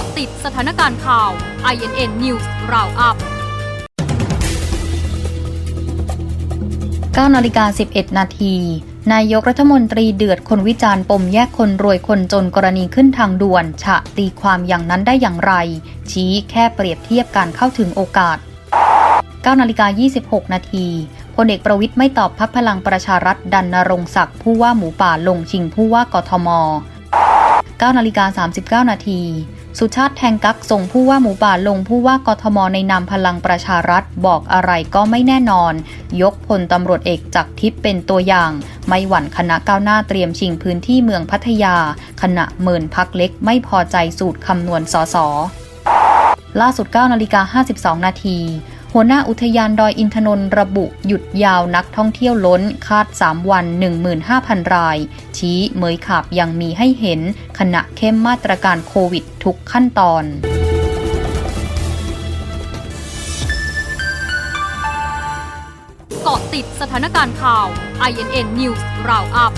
าะติดสถานการณ์ข่าว INN News Roundup 9นาฬิกา 11 นาที นายกรัฐมนตรีเดือดคนวิจารณ์ปมแยกคนรวยคนจนกรณีขึ้นทางด่วน ฉะตีความอย่างนั้นได้อย่างไร ชี้แค่เปรียบเทียบการเข้าถึงโอกาส9นาฬิกา26 นาทีพลเอกประวิทย์ไม่ตอบพักพลังประชารัฐดันนรงศักดิ์ผู้ว่าหมูป่าลงชิงผู้ว่ากทม 9นาฬิกา39 นาที สุชาติแทงกักส่งผู้ว่าหมูป่าลงผู้ว่ากทมในนามพลังประชารัฐบอกอะไรก็ไม่แน่นอน ยกพลตำรวจเอกจากทิพย์เป็นตัวอย่าง ไม่หวั่นคณะก้าวหน้าเตรียมชิงพื้นที่เมืองพัทยา ขณะเมินพักเล็กไม่พอใจสูตรคำนวณสสล่าสุด 9 นาฬิกา 52 นาที หัวหน้าอุทยานดอยอินทนนท์ระบุหยุดยาวนักท่องเที่ยวล้นคาด 3 วัน 15,000 ราย ชี้เหมยขาบยังมีให้เห็น ขณะเข้มมาตรการโควิดทุกขั้นตอนเกาะติดสถานการณ์ข่าว INN News Roundup